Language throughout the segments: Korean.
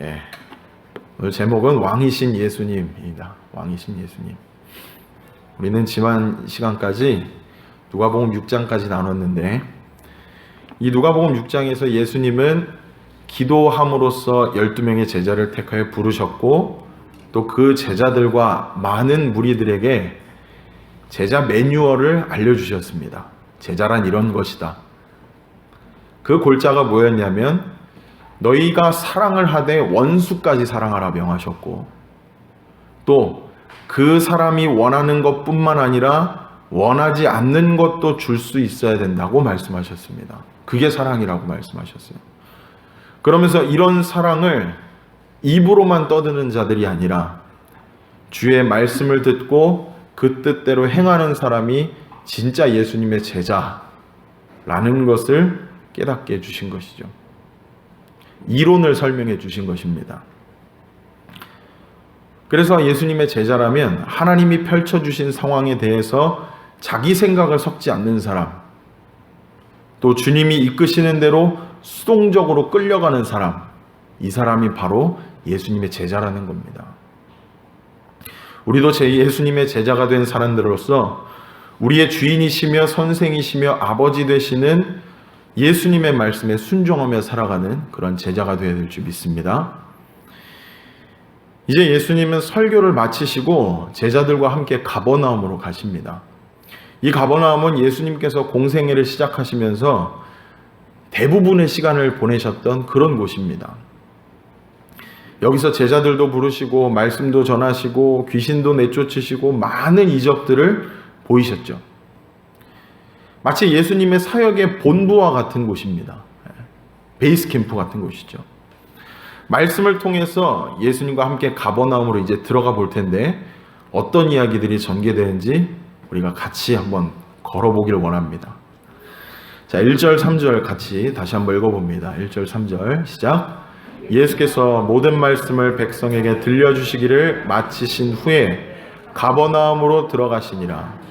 예. 오늘 제목은 왕이신 예수님입니다. 왕이신 예수님. 우리는 지난 시간까지 누가복음 6장까지 나눴는데 이 누가복음 6장에서 예수님은 기도함으로써 12명의 제자를 택하여 부르셨고 또 그 제자들과 많은 무리들에게 제자 매뉴얼을 알려주셨습니다. 제자란 이런 것이다. 그 골자가 뭐였냐면 너희가 사랑을 하되 원수까지 사랑하라 명하셨고 또 그 사람이 원하는 것뿐만 아니라 원하지 않는 것도 줄 수 있어야 된다고 말씀하셨습니다. 그게 사랑이라고 말씀하셨어요. 그러면서 이런 사랑을 입으로만 떠드는 자들이 아니라 주의 말씀을 듣고 그 뜻대로 행하는 사람이 진짜 예수님의 제자라는 것을 깨닫게 해주신 것이죠. 이론을 설명해 주신 것입니다. 그래서 예수님의 제자라면 하나님이 펼쳐주신 상황에 대해서 자기 생각을 섞지 않는 사람, 또 주님이 이끄시는 대로 수동적으로 끌려가는 사람, 이 사람이 바로 예수님의 제자라는 겁니다. 우리도 제 예수님의 제자가 된 사람들로서 우리의 주인이시며 선생이시며 아버지 되시는 예수님의 말씀에 순종하며 살아가는 그런 제자가 되어야 될 줄 믿습니다. 이제 예수님은 설교를 마치시고 제자들과 함께 가버나움으로 가십니다. 이 가버나움은 예수님께서 공생애를 시작하시면서 대부분의 시간을 보내셨던 그런 곳입니다. 여기서 제자들도 부르시고 말씀도 전하시고 귀신도 내쫓으시고 많은 이적들을 보이셨죠. 마치 예수님의 사역의 본부와 같은 곳입니다. 베이스 캠프 같은 곳이죠. 말씀을 통해서 예수님과 함께 가버나움으로 이제 들어가 볼 텐데 어떤 이야기들이 전개되는지 우리가 같이 한번 걸어보기를 원합니다. 자, 1절, 3절 같이 다시 한번 읽어봅니다. 1절, 3절 시작. 예수께서 모든 말씀을 백성에게 들려주시기를 마치신 후에 가버나움으로 들어가시니라.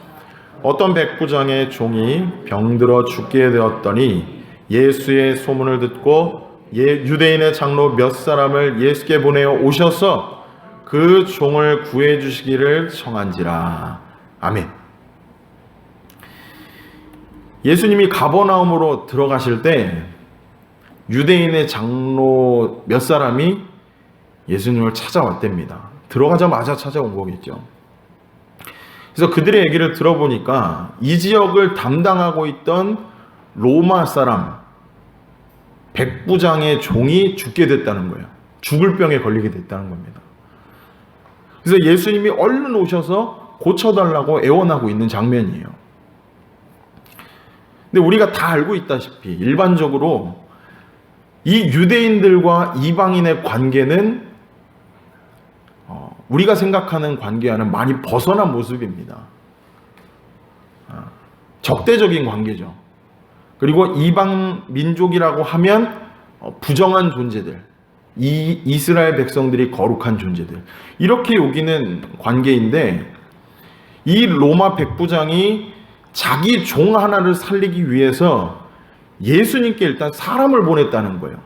어떤 백부장의 종이 병들어 죽게 되었더니 예수의 소문을 듣고 예, 유대인의 장로 몇 사람을 예수께 보내어 오셔서 그 종을 구해 주시기를 청한지라. 아멘. 예수님이 가버나움으로 들어가실 때 유대인의 장로 몇 사람이 예수님을 찾아왔답니다. 들어가자마자 찾아온 거겠죠. 그래서 그들의 얘기를 들어보니까 이 지역을 담당하고 있던 로마 사람 백부장의 종이 죽게 됐다는 거예요. 죽을 병에 걸리게 됐다는 겁니다. 그래서 예수님이 얼른 오셔서 고쳐달라고 애원하고 있는 장면이에요. 근데 우리가 다 알고 있다시피 일반적으로 이 유대인들과 이방인의 관계는 어, 우리가 생각하는 관계와는 많이 벗어난 모습입니다. 아, 적대적인 관계죠. 그리고 이방 민족이라고 하면 어, 부정한 존재들, 이 이스라엘 백성들이 거룩한 존재들 이렇게 여기는 관계인데 이 로마 백부장이 자기 종 하나를 살리기 위해서 예수님께 일단 사람을 보냈다는 거예요.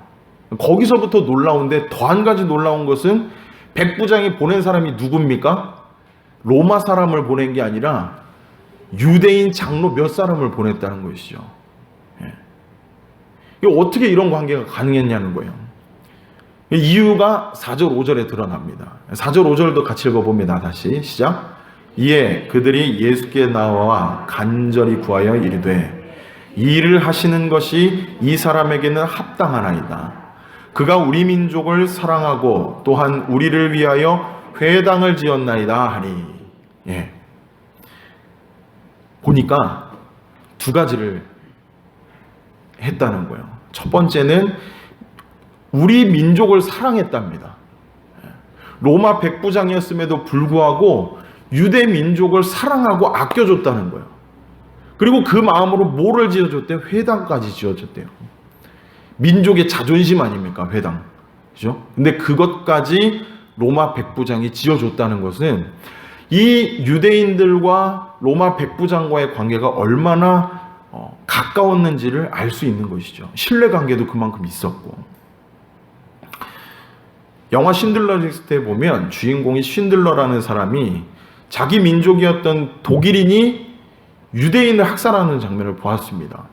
거기서부터 놀라운데 더 한 가지 놀라운 것은 백부장이 보낸 사람이 누굽니까? 로마 사람을 보낸 게 아니라 유대인 장로 몇 사람을 보냈다는 것이죠. 어떻게 이런 관계가 가능했냐는 거예요. 이유가 4절, 5절에 드러납니다. 4절, 5절도 같이 읽어봅니다. 다시 시작. 이에 그들이 예수께 나와 간절히 구하여 이르되 이 일을 하시는 것이 이 사람에게는 합당하나이다. 그가 우리 민족을 사랑하고 또한 우리를 위하여 회당을 지었나이다 하니 예. 보니까 두 가지를 했다는 거예요. 첫 번째는 우리 민족을 사랑했답니다. 로마 백부장이었음에도 불구하고 유대 민족을 사랑하고 아껴줬다는 거예요. 그리고 그 마음으로 뭐를 지어줬대요? 회당까지 지어줬대요. 민족의 자존심 아닙니까? 회당. 그죠? 근데 그것까지 로마 백부장이 지어줬다는 것은 이 유대인들과 로마 백부장과의 관계가 얼마나 어, 가까웠는지를 알 수 있는 것이죠. 신뢰 관계도 그만큼 있었고. 영화 신들러 리스트에 보면 주인공이 신들러라는 사람이 자기 민족이었던 독일인이 유대인을 학살하는 장면을 보았습니다.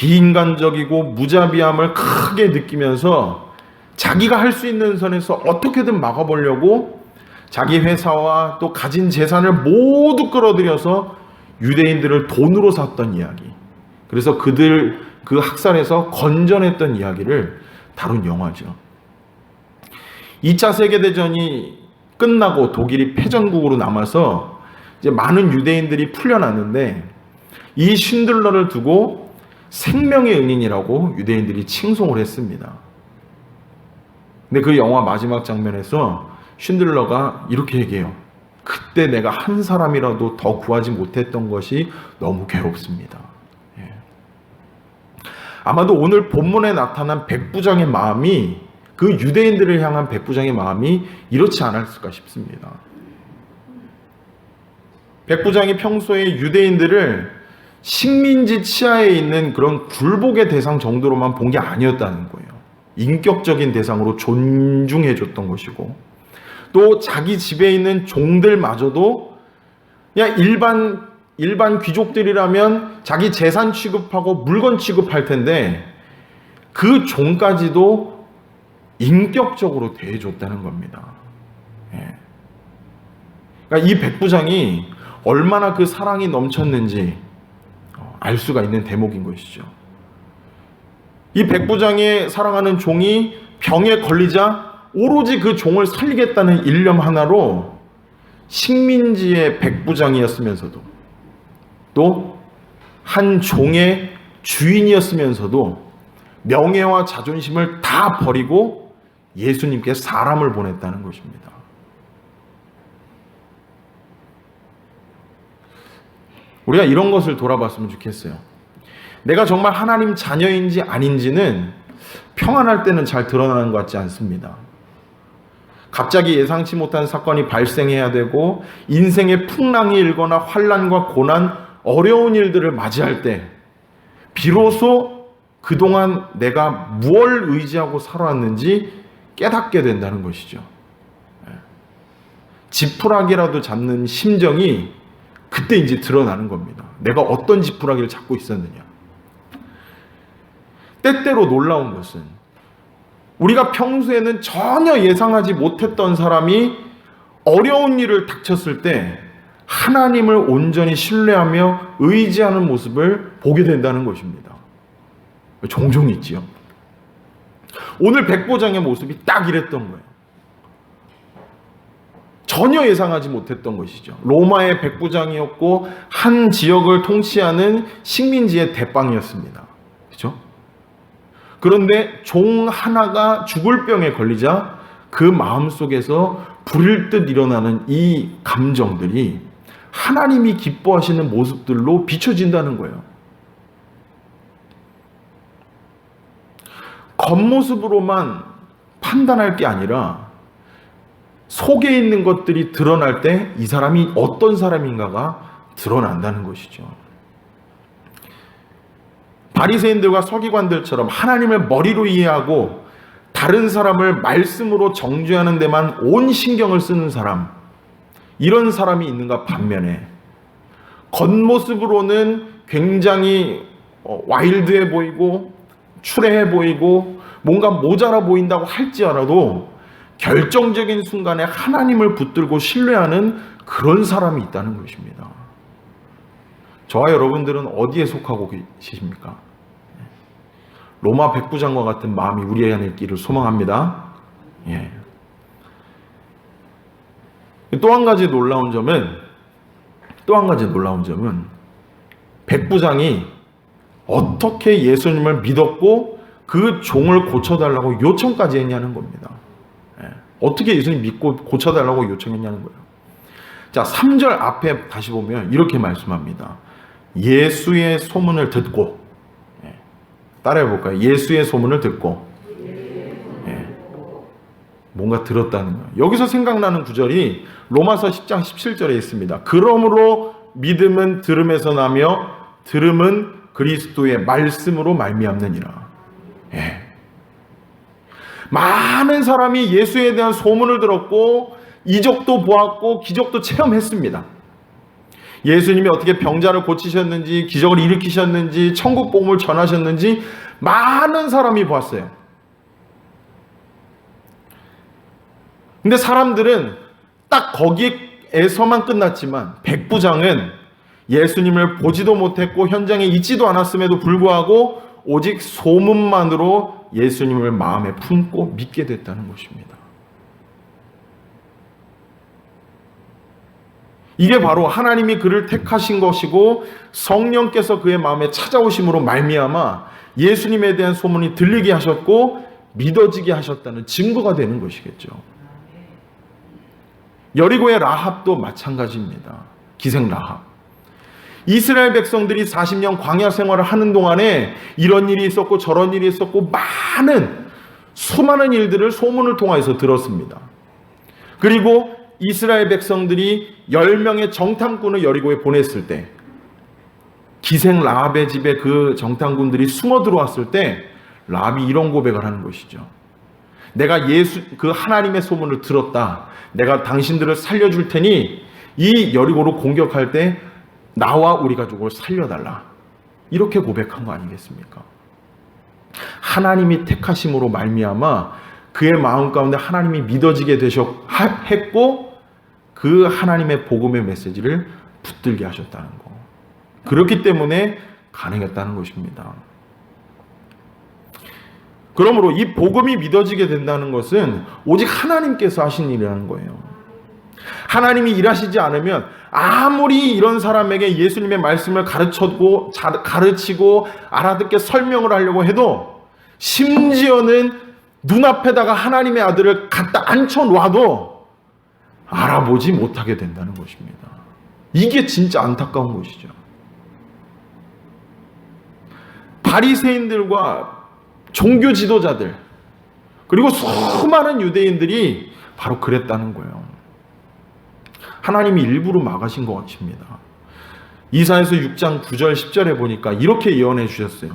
비인간적이고 무자비함을 크게 느끼면서 자기가 할 수 있는 선에서 어떻게든 막아보려고 자기 회사와 또 가진 재산을 모두 끌어들여서 유대인들을 돈으로 샀던 이야기. 그래서 그들 그 학살에서 건전했던 이야기를 다룬 영화죠. 2차 세계대전이 끝나고 독일이 패전국으로 남아서 이제 많은 유대인들이 풀려났는데 이 쉰들러를 두고 생명의 은인이라고 유대인들이 칭송을 했습니다. 근데 그 영화 마지막 장면에서 쉰들러가 이렇게 얘기해요. 그때 내가 한 사람이라도 더 구하지 못했던 것이 너무 괴롭습니다. 예. 아마도 오늘 본문에 나타난 백부장의 마음이 그 유대인들을 향한 백부장의 마음이 이렇지 않았을까 싶습니다. 백부장이 평소에 유대인들을 식민지 치하에 있는 그런 굴복의 대상 정도로만 본 게 아니었다는 거예요. 인격적인 대상으로 존중해 줬던 것이고 또 자기 집에 있는 종들마저도 그냥 일반 일반 귀족들이라면 자기 재산 취급하고 물건 취급할 텐데 그 종까지도 인격적으로 대해줬다는 겁니다. 예. 그러니까 이 백부장이 얼마나 그 사랑이 넘쳤는지 어, 알 수가 있는 대목인 것이죠. 이 백부장의 사랑하는 종이 병에 걸리자 오로지 그 종을 살리겠다는 일념 하나로 식민지의 백부장이었으면서도 또 한 종의 주인이었으면서도 명예와 자존심을 다 버리고 예수님께 사람을 보냈다는 것입니다. 우리가 이런 것을 돌아봤으면 좋겠어요. 내가 정말 하나님 자녀인지 아닌지는 평안할 때는 잘 드러나는 것 같지 않습니다. 갑자기 예상치 못한 사건이 발생해야 되고 인생의 풍랑이 일거나 환란과 고난, 어려운 일들을 맞이할 때 비로소 그동안 내가 무엇을 의지하고 살아왔는지 깨닫게 된다는 것이죠. 예. 지푸라기라도 잡는 심정이 그때 이제 드러나는 겁니다. 내가 어떤 지푸라기를 잡고 있었느냐. 때때로 놀라운 것은 우리가 평소에는 전혀 예상하지 못했던 사람이 어려운 일을 닥쳤을 때 하나님을 온전히 신뢰하며 의지하는 모습을 보게 된다는 것입니다. 종종 있지요. 오늘 백보장의 모습이 딱 이랬던 거예요. 전혀 예상하지 못했던 것이죠. 로마의 백부장이었고 한 지역을 통치하는 식민지의 대빵이었습니다. 그렇죠? 그런데 종 하나가 죽을 병에 걸리자 그 마음 속에서 불일 듯 일어나는 이 감정들이 하나님이 기뻐하시는 모습들로 비춰진다는 거예요. 겉모습으로만 판단할 게 아니라 속에 있는 것들이 드러날 때 이 사람이 어떤 사람인가가 드러난다는 것이죠. 바리새인들과 서기관들처럼 하나님을 머리로 이해하고 다른 사람을 말씀으로 정죄하는 데만 온 신경을 쓰는 사람 이런 사람이 있는가 반면에 겉모습으로는 굉장히 어, 와일드해 보이고 추레해 보이고 뭔가 모자라 보인다고 할지라도 결정적인 순간에 하나님을 붙들고 신뢰하는 그런 사람이 있다는 것입니다. 저와 여러분들은 어디에 속하고 계십니까? 로마 백부장과 같은 마음이 우리 안에 있기를 소망합니다. 예. 또 한 가지 놀라운 점은 또 한 가지 놀라운 점은 백부장이 어떻게 예수님을 믿었고 그 종을 고쳐달라고 요청까지 했냐는 겁니다. 예. 어떻게 예수님 믿고 고쳐달라고 요청했냐는 거예요. 자, 3절 앞에 다시 보면 이렇게 말씀합니다. 예수의 소문을 듣고 예. 따라해 볼까요? 예수의 소문을 듣고 예. 뭔가 들었다는 거예요. 여기서 생각나는 구절이 로마서 10장 17절에 있습니다. 그러므로 믿음은 들음에서 나며 들음은 그리스도의 말씀으로 말미암느니라. 예. 많은 사람이 예수에 대한 소문을 들었고 이적도 보았고 기적도 체험했습니다. 예수님이 어떻게 병자를 고치셨는지 기적을 일으키셨는지 천국 복음을 전하셨는지 많은 사람이 보았어요. 근데 사람들은 딱 거기에서만 끝났지만 백부장은 예수님을 보지도 못했고 현장에 있지도 않았음에도 불구하고 오직 소문만으로 예수님을 마음에 품고 믿게 됐다는 것입니다. 이게 바로 하나님이 그를 택하신 것이고 성령께서 그의 마음에 찾아오심으로 말미암아 예수님에 대한 소문이 들리게 하셨고 믿어지게 하셨다는 증거가 되는 것이겠죠. 여리고의 라합도 마찬가지입니다. 기생 라합. 이스라엘 백성들이 40년 광야 생활을 하는 동안에 이런 일이 있었고 저런 일이 있었고 많은 수많은 일들을 소문을 통해서 들었습니다. 그리고 이스라엘 백성들이 10명의 정탐꾼을 여리고에 보냈을 때 기생 라합의 집에 그 정탐꾼들이 숨어 들어왔을 때 라합이 이런 고백을 하는 것이죠. 내가 예수 그 하나님의 소문을 들었다. 내가 당신들을 살려줄 테니 이 여리고로 공격할 때 나와 우리 가족을 살려달라. 이렇게 고백한 거 아니겠습니까? 하나님이 택하심으로 말미암아 그의 마음 가운데 하나님이 믿어지게 되셨 했고 그 하나님의 복음의 메시지를 붙들게 하셨다는 거. 그렇기 때문에 가능했다는 것입니다. 그러므로 이 복음이 믿어지게 된다는 것은 오직 하나님께서 하신 일이라는 거예요. 하나님이 일하시지 않으면 아무리 이런 사람에게 예수님의 말씀을 가르쳤고 가르치고 알아듣게 설명을 하려고 해도 심지어는 눈앞에다가 하나님의 아들을 갖다 앉혀 놔도 알아보지 못하게 된다는 것입니다. 이게 진짜 안타까운 것이죠. 바리새인들과 종교 지도자들 그리고 수많은 유대인들이 바로 그랬다는 거예요. 하나님이 일부러 막으신 것 같습니다. 이사에서 6장 9절 10절에 보니까 이렇게 예언해 주셨어요.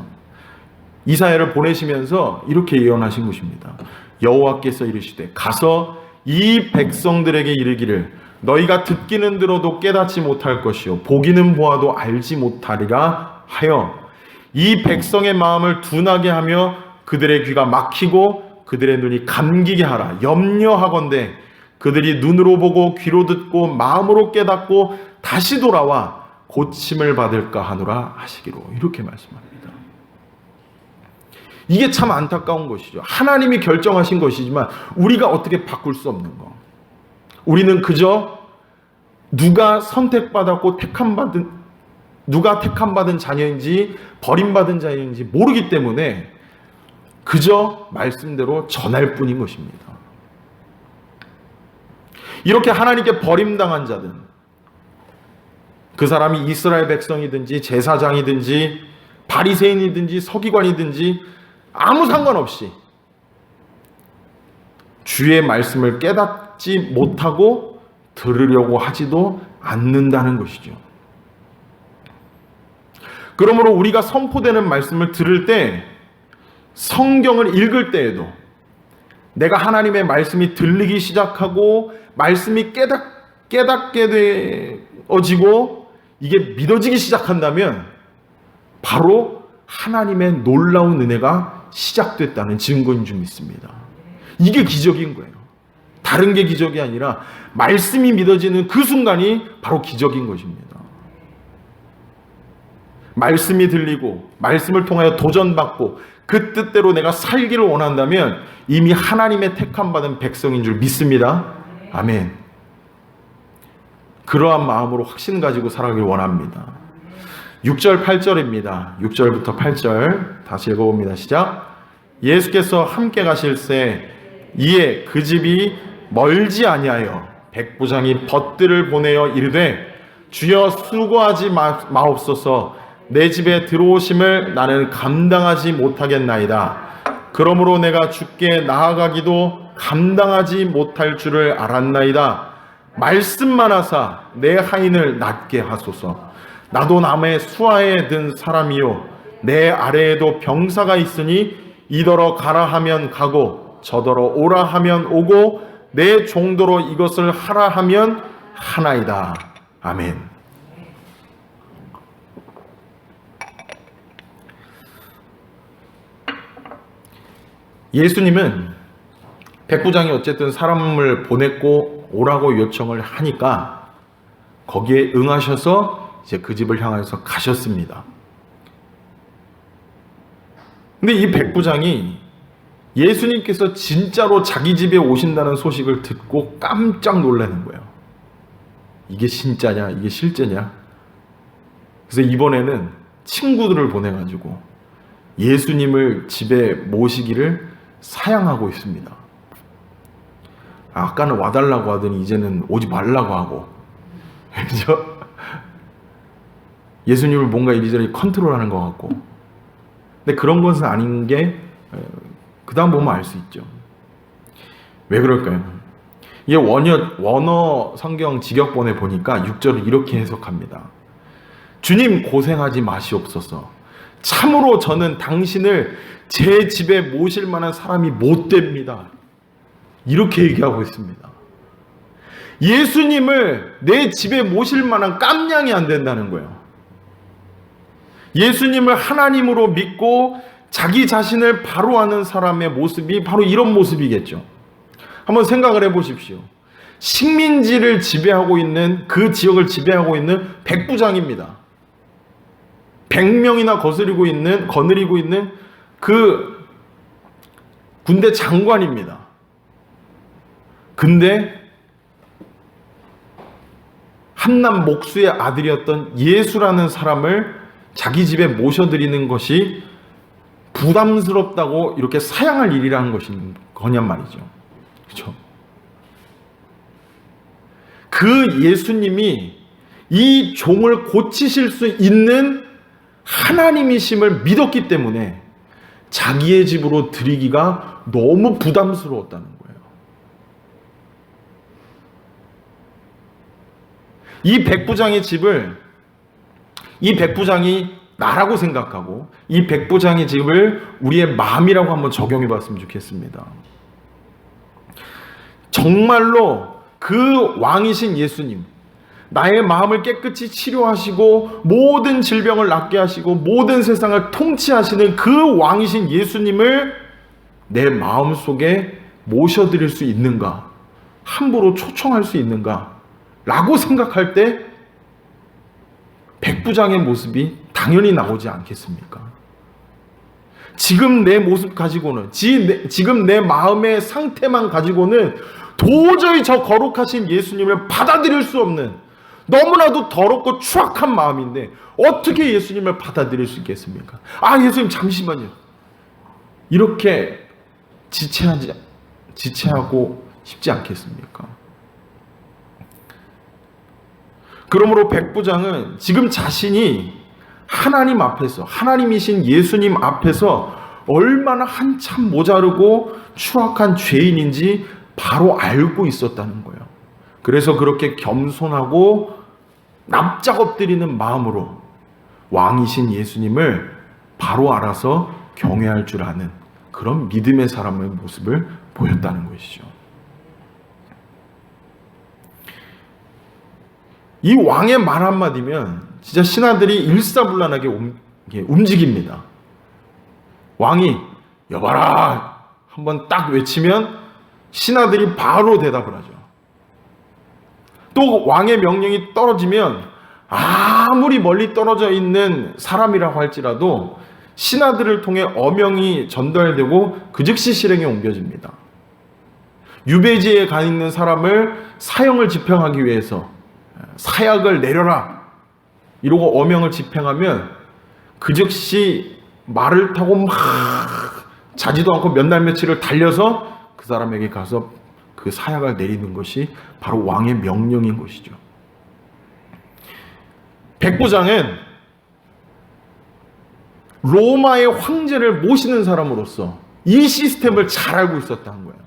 이사야를 보내시면서 이렇게 예언하신 것입니다. 여호와께서 이르시되 가서 이 백성들에게 이르기를 너희가 듣기는 들어도 깨닫지 못할 것이요 보기는 보아도 알지 못하리라 하여 이 백성의 마음을 둔하게 하며 그들의 귀가 막히고 그들의 눈이 감기게 하라 염려하건대 그들이 눈으로 보고 귀로 듣고 마음으로 깨닫고 다시 돌아와 고침을 받을까 하노라 하시기로 이렇게 말씀합니다. 이게 참 안타까운 것이죠. 하나님이 결정하신 것이지만 우리가 어떻게 바꿀 수 없는 거. 우리는 그저 누가 선택받았고 택함 받은 누가 택함 받은 자녀인지 버림받은 자녀인지 모르기 때문에 그저 말씀대로 전할 뿐인 것입니다. 이렇게 하나님께 버림당한 자들, 그 사람이 이스라엘 백성이든지 제사장이든지 바리새인이든지 서기관이든지 아무 상관없이 주의 말씀을 깨닫지 못하고 들으려고 하지도 않는다는 것이죠. 그러므로 우리가 선포되는 말씀을 들을 때 성경을 읽을 때에도 내가 하나님의 말씀이 들리기 시작하고 말씀이 깨닫, 깨닫게 되어지고 이게 믿어지기 시작한다면 바로 하나님의 놀라운 은혜가 시작됐다는 증거인 줄 믿습니다. 이게 기적인 거예요. 다른 게 기적이 아니라 말씀이 믿어지는 그 순간이 바로 기적인 것입니다. 말씀이 들리고 말씀을 통하여 도전받고 그 뜻대로 내가 살기를 원한다면 이미 하나님의 택함 받은 백성인 줄 믿습니다. 아멘. 그러한 마음으로 확신 가지고 살아가길 원합니다. 6절 8절입니다. 6절부터 8절 다시 읽어봅니다. 시작. 예수께서 함께 가실새 이에 그 집이 멀지 아니하여 백부장이 벗들을 보내어 이르되 주여 수고하지 마옵소서 내 집에 들어오심을 나는 감당하지 못하겠나이다. 그러므로 내가 죽게 나아가기도 감당하지 못할 줄을 알았나이다. 말씀만 하사 내 하인을 낫게 하소서. 나도 남의 수하에 든 사람이요. 내 아래에도 병사가 있으니 이더러 가라 하면 가고 저더러 오라 하면 오고 내 종도로 이것을 하라 하면 하나이다. 아멘. 예수님은 백부장이 어쨌든 사람을 보냈고 오라고 요청을 하니까 거기에 응하셔서 이제 그 집을 향해서 가셨습니다. 근데 이 백부장이 예수님께서 진짜로 자기 집에 오신다는 소식을 듣고 깜짝 놀라는 거예요. 이게 진짜냐? 이게 실제냐? 그래서 이번에는 친구들을 보내가지고 예수님을 집에 모시기를 사양하고 있습니다. 아까는 와달라고 하더니 이제는 오지 말라고 하고. 그죠? 예수님을 뭔가 이리저리 컨트롤하는 것 같고. 근데 그런 것은 아닌 게, 그 다음 보면 알 수 있죠. 왜 그럴까요? 이게 원어, 원어 성경 직역본에 보니까 6절을 이렇게 해석합니다. 주님 고생하지 마시옵소서. 참으로 저는 당신을 제 집에 모실 만한 사람이 못 됩니다. 이렇게 얘기하고 있습니다. 예수님을 내 집에 모실 만한 깜냥이 안 된다는 거예요. 예수님을 하나님으로 믿고 자기 자신을 바로 하는 사람의 모습이 바로 이런 모습이겠죠. 한번 생각을 해 보십시오. 식민지를 지배하고 있는 그 지역을 지배하고 있는 백부장입니다. 100명이나 거스리고 있는 거느리고 있는 그 군대 장관입니다. 근데 한남 목수의 아들이었던 예수라는 사람을 자기 집에 모셔드리는 것이 부담스럽다고 이렇게 사양할 일이라는 것인 거냔 말이죠. 그렇죠? 그 예수님이 이 종을 고치실 수 있는 하나님이심을 믿었기 때문에 자기의 집으로 드리기가 너무 부담스러웠다는 거예요. 이 백부장의 집을 이 백부장이 나라고 생각하고 이 백부장의 집을 우리의 마음이라고 한번 적용해 봤으면 좋겠습니다. 정말로 그 왕이신 예수님, 나의 마음을 깨끗이 치료하시고 모든 질병을 낫게 하시고 모든 세상을 통치하시는 그 왕이신 예수님을 내 마음 속에 모셔드릴 수 있는가? 함부로 초청할 수 있는가? 라고 생각할 때 백부장의 모습이 당연히 나오지 않겠습니까? 지금 내 모습 가지고는, 지금 내 마음의 상태만 가지고는 도저히 저 거룩하신 예수님을 받아들일 수 없는 너무나도 더럽고 추악한 마음인데 어떻게 예수님을 받아들일 수 있겠습니까? 아, 예수님 잠시만요. 이렇게 지체하지, 지체하고 싶지 않겠습니까? 그러므로 백부장은 지금 자신이 하나님 앞에서, 하나님이신 예수님 앞에서 얼마나 한참 모자르고 추악한 죄인인지 바로 알고 있었다는 거예요. 그래서 그렇게 겸손하고 납작 엎드리는 마음으로 왕이신 예수님을 바로 알아서 경외할 줄 아는 그런 믿음의 사람의 모습을 보였다는 것이죠. 이 왕의 말 한마디면 진짜 신하들이 일사불란하게 움직입니다. 왕이 여봐라 한번 딱 외치면 신하들이 바로 대답을 하죠. 또 왕의 명령이 떨어지면 아무리 멀리 떨어져 있는 사람이라고 할지라도 신하들을 통해 어명이 전달되고 그 즉시 실행에 옮겨집니다. 유배지에 가 있는 사람을 사형을 집행하기 위해서 사약을 내려라 이러고 어명을 집행하면 그 즉시 말을 타고 막 자지도 않고 몇 날 며칠을 달려서 그 사람에게 가서 그 사약을 내리는 것이 바로 왕의 명령인 것이죠. 백부장은 로마의 황제를 모시는 사람으로서 이 시스템을 잘 알고 있었다는 거예요.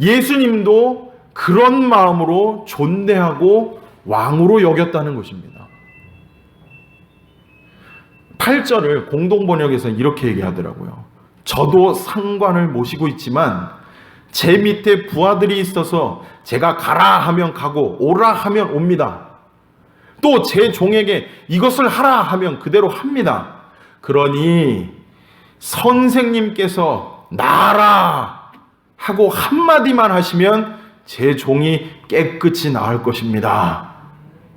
예수님도 그런 마음으로 존대하고 왕으로 여겼다는 것입니다. 8절을 공동번역에서 이렇게 얘기하더라고요. 저도 상관을 모시고 있지만 제 밑에 부하들이 있어서 제가 가라 하면 가고 오라 하면 옵니다. 또 제 종에게 이것을 하라 하면 그대로 합니다. 그러니 선생님께서 나라 하고 한마디만 하시면 제 종이 깨끗이 나을 것입니다.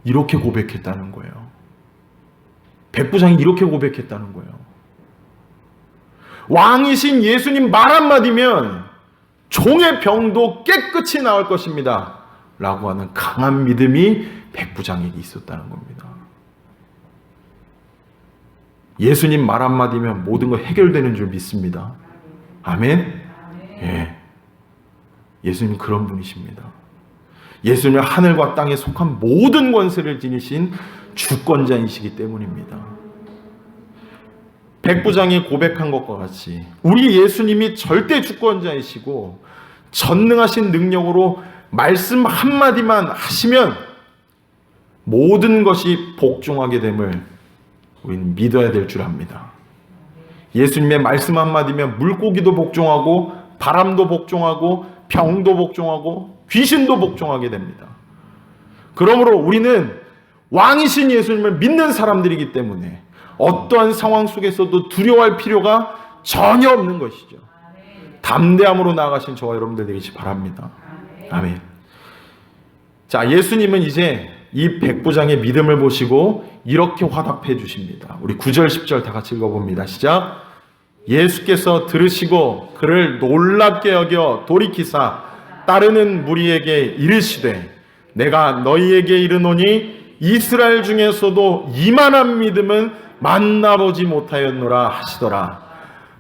이렇게 고백했다는 거예요. 백부장이 이렇게 고백했다는 거예요. 왕이신 예수님 말 한마디면 종의 병도 깨끗이 나을 것입니다. 라고 하는 강한 믿음이 백부장에게 있었다는 겁니다. 예수님 말 한마디면 모든 거 해결되는 줄 믿습니다. 아멘? 예. 예수님 그런 분이십니다. 예수님 하늘과 땅에 속한 모든 권세를 지니신 주권자이시기 때문입니다. 백부장이 고백한 것과 같이 우리 예수님이 절대 주권자이시고 전능하신 능력으로 말씀 한마디만 하시면 모든 것이 복종하게 됨을 우리는 믿어야 될 줄 압니다. 예수님의 말씀 한마디면 물고기도 복종하고 바람도 복종하고 병도 복종하고 귀신도 복종하게 됩니다. 그러므로 우리는 왕이신 예수님을 믿는 사람들이기 때문에 어떠한 상황 속에서도 두려워할 필요가 전혀 없는 것이죠. 담대함으로 나아가신 저와 여러분들 되시기 바랍니다. 아멘. 자, 예수님은 이제 이 백부장의 믿음을 보시고 이렇게 화답해 주십니다. 우리 9절, 10절 다 같이 읽어봅니다. 시작. 예수께서 들으시고 그를 놀랍게 여겨 돌이키사 따르는 무리에게 이르시되 내가 너희에게 이르노니 이스라엘 중에서도 이만한 믿음은 만나보지 못하였노라 하시더라.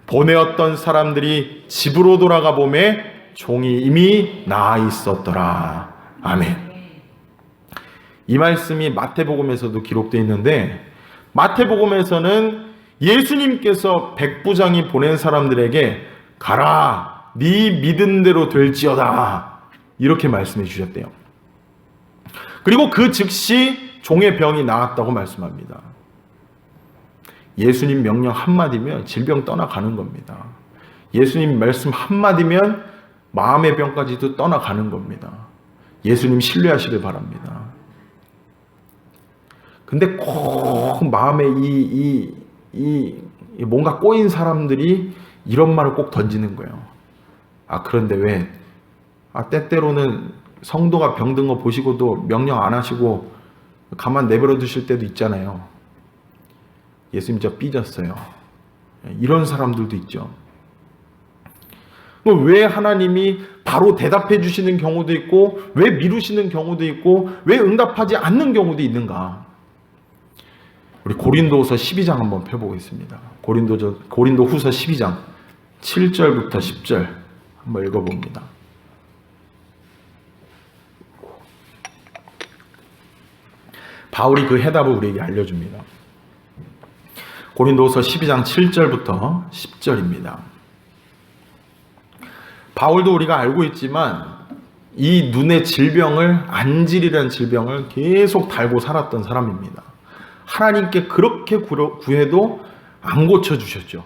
보내었던 사람들이 집으로 돌아가 보매 종이 이미 나아 있었더라. 아멘. 이 말씀이 마태복음에서도 기록되어 있는데 마태복음에서는 예수님께서 백부장이 보낸 사람들에게 가라 네 믿은 대로 될지어다 이렇게 말씀해 주셨대요. 그리고 그 즉시 종의 병이 나았다고 말씀합니다. 예수님 명령 한마디면 질병 떠나가는 겁니다. 예수님 말씀 한마디면 마음의 병까지도 떠나가는 겁니다. 예수님 신뢰하시길 바랍니다. 근데 꼭 마음에 이, 이, 이 뭔가 꼬인 사람들이 이런 말을 꼭 던지는 거예요. 아, 그런데 왜, 아, 때때로는 성도가 병든 거 보시고도 명령 안 하시고 가만 내버려 두실 때도 있잖아요. 예수님 저 삐졌어요. 이런 사람들도 있죠. 왜 하나님이 바로 대답해 주시는 경우도 있고, 왜 미루시는 경우도 있고, 왜 응답하지 않는 경우도 있는가? 우리 고린도서 12장 한번 펴보겠습니다. 고린도 고린도 후서 12장 7절부터 10절 한번 읽어봅니다. 바울이 그 해답을 우리에게 알려줍니다. 고린도서 12장 7절부터 10절입니다. 바울도 우리가 알고 있지만 이 눈의 질병을 안질이라는 질병을 계속 달고 살았던 사람입니다. 하나님께 그렇게 구해도 안 고쳐 주셨죠.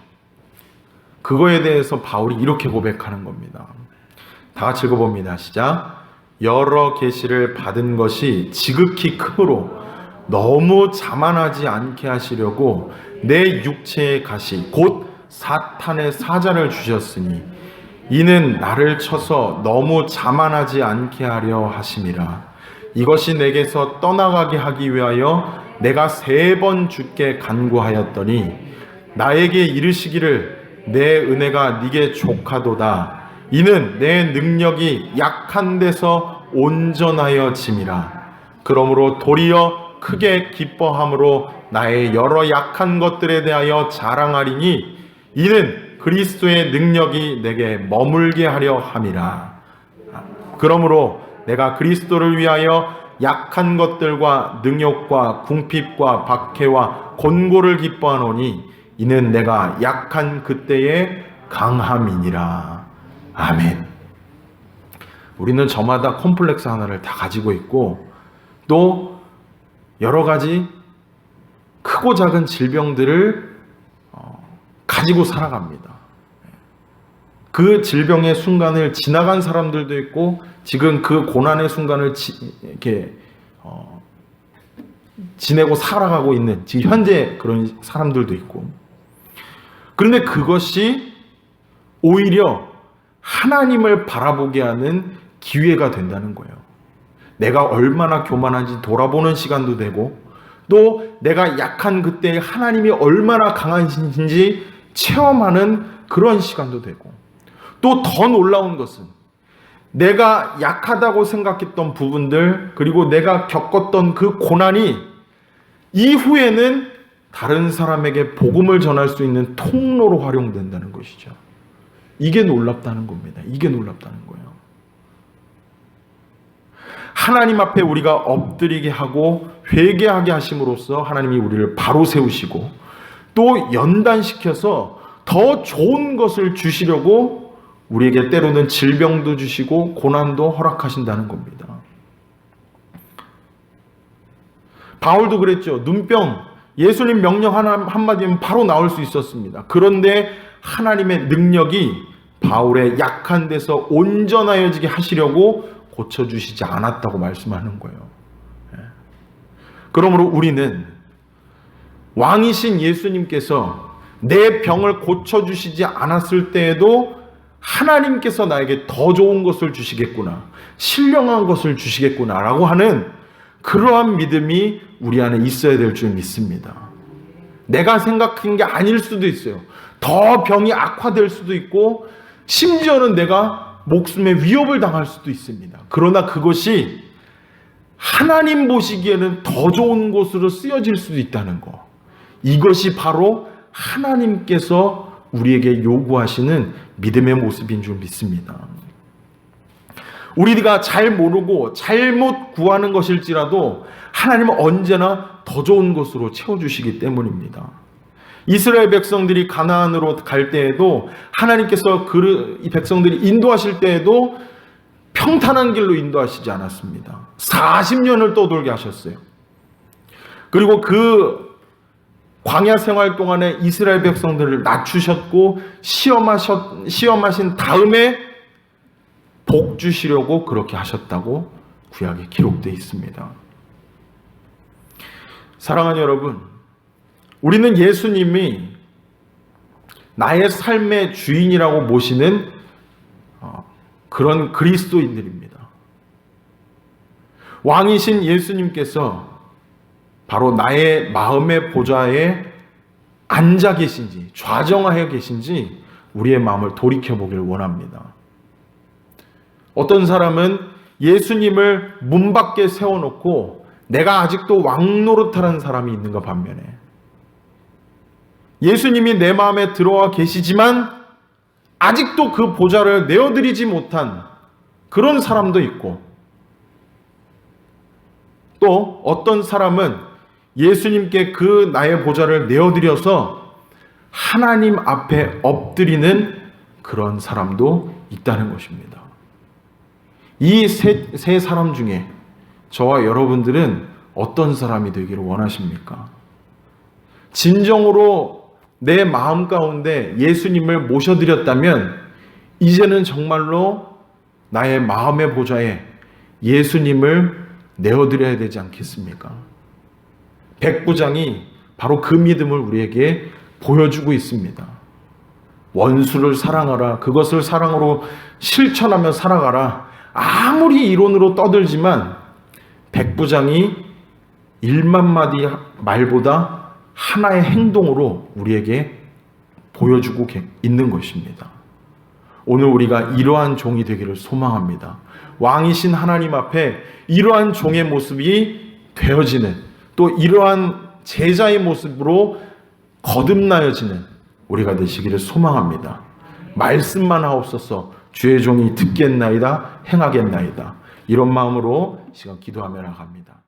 그거에 대해서 바울이 이렇게 고백하는 겁니다. 다 같이 읽어봅니다. 시작. 여러 계시를 받은 것이 지극히 크므로 너무 자만하지 않게 하시려고 내 육체의 가시 곧 사탄의 사자를 주셨으니 이는 나를 쳐서 너무 자만하지 않게 하려 하심이라. 이것이 내게서 떠나가게 하기 위하여 내가 세 번 주께 간구하였더니 나에게 이르시기를 내 은혜가 네게 족하도다. 이는 내 능력이 약한 데서 온전하여 짐이라. 그러므로 도리어 크게 기뻐함으로 나의 여러 약한 것들에 대하여 자랑하리니 이는 그리스도의 능력이 내게 머물게 하려 함이라 그러므로 내가 그리스도를 위하여 약한 것들과 능욕과 궁핍과 박해와 곤고를 기뻐하노니 이는 내가 약한 그때의 강함이니라. 아멘. 우리는 저마다 콤플렉스 하나를 다 가지고 있고 또 여러 가지 크고 작은 질병들을 어, 가지고 살아갑니다. 그 질병의 순간을 지나간 사람들도 있고 지금 그 고난의 순간을 지, 이렇게 어, 지내고 살아가고 있는 지금 현재 그런 사람들도 있고 그런데 그것이 오히려 하나님을 바라보게 하는 기회가 된다는 거예요. 내가 얼마나 교만한지 돌아보는 시간도 되고 또 내가 약한 그때 하나님이 얼마나 강하신지 체험하는 그런 시간도 되고 또 더 놀라운 것은 내가 약하다고 생각했던 부분들 그리고 내가 겪었던 그 고난이 이후에는 다른 사람에게 복음을 전할 수 있는 통로로 활용된다는 것이죠. 이게 놀랍다는 겁니다. 이게 놀랍다는 거예요. 하나님 앞에 우리가 엎드리게 하고 회개하게 하심으로써 하나님이 우리를 바로 세우시고 또 연단시켜서 더 좋은 것을 주시려고 우리에게 때로는 질병도 주시고 고난도 허락하신다는 겁니다. 바울도 그랬죠. 눈병 예수님 명령 하나 한마디면 바로 나올 수 있었습니다. 그런데 하나님의 능력이 바울의 약한 데서 온전하여지게 하시려고 고쳐주시지 않았다고 말씀하는 거예요. 예. 그러므로 우리는 왕이신 예수님께서 내 병을 고쳐주시지 않았을 때에도 하나님께서 나에게 더 좋은 것을 주시겠구나. 신령한 것을 주시겠구나 라고 하는 그러한 믿음이 우리 안에 있어야 될 줄 믿습니다. 내가 생각한 게 아닐 수도 있어요. 더 병이 악화될 수도 있고, 심지어는 내가 목숨에 위협을 당할 수도 있습니다. 그러나 그것이 하나님 보시기에는 더 좋은 곳으로 쓰여질 수도 있다는 거. 이것이 바로 하나님께서 우리에게 요구하시는 믿음의 모습인 줄 믿습니다. 우리가 잘 모르고 잘못 구하는 것일지라도 하나님은 언제나 더 좋은 것으로 채워주시기 때문입니다. 이스라엘 백성들이 가나안으로 갈 때에도 하나님께서 그 백성들이 인도하실 때에도 평탄한 길로 인도하시지 않았습니다. 40년을 떠돌게 하셨어요. 그리고 그 광야 생활 동안에 이스라엘 백성들을 낮추셨고 시험하셨 시험하신 다음에 복 주시려고 그렇게 하셨다고 구약에 기록되어 있습니다. 사랑하는 여러분, 우리는 예수님이 나의 삶의 주인이라고 모시는 어, 그런 그리스도인들입니다. 왕이신 예수님께서 바로 나의 마음의 보좌에 앉아 계신지, 좌정하여 계신지 우리의 마음을 돌이켜 보길 원합니다. 어떤 사람은 예수님을 문 밖에 세워놓고 내가 아직도 왕노릇하는 사람이 있는가 반면에 예수님이 내 마음에 들어와 계시지만 아직도 그 보좌를 내어드리지 못한 그런 사람도 있고 또 어떤 사람은 예수님께 그 나의 보좌를 내어드려서 하나님 앞에 엎드리는 그런 사람도 있다는 것입니다. 이세 사람 중에 저와 여러분들은 어떤 사람이 되기를 원하십니까? 진정으로 내 마음 가운데 예수님을 모셔드렸다면 이제는 정말로 나의 마음의 보좌에 예수님을 내어드려야 되지 않겠습니까? 백부장이 바로 그 믿음을 우리에게 보여주고 있습니다. 원수를 사랑하라. 그것을 사랑으로 실천하며 살아가라. 아무리 이론으로 떠들지만 백부장이 1만 마디 말보다 하나의 행동으로 우리에게 보여주고 있는 것입니다. 오늘 우리가 이러한 종이 되기를 소망합니다. 왕이신 하나님 앞에 이러한 종의 모습이 되어지는 또 이러한 제자의 모습으로 거듭나여지는 우리가 되시기를 소망합니다. 말씀만 하옵소서 주의 종이 듣겠나이다 행하겠나이다 이런 마음으로 시간 기도하며 나갑니다.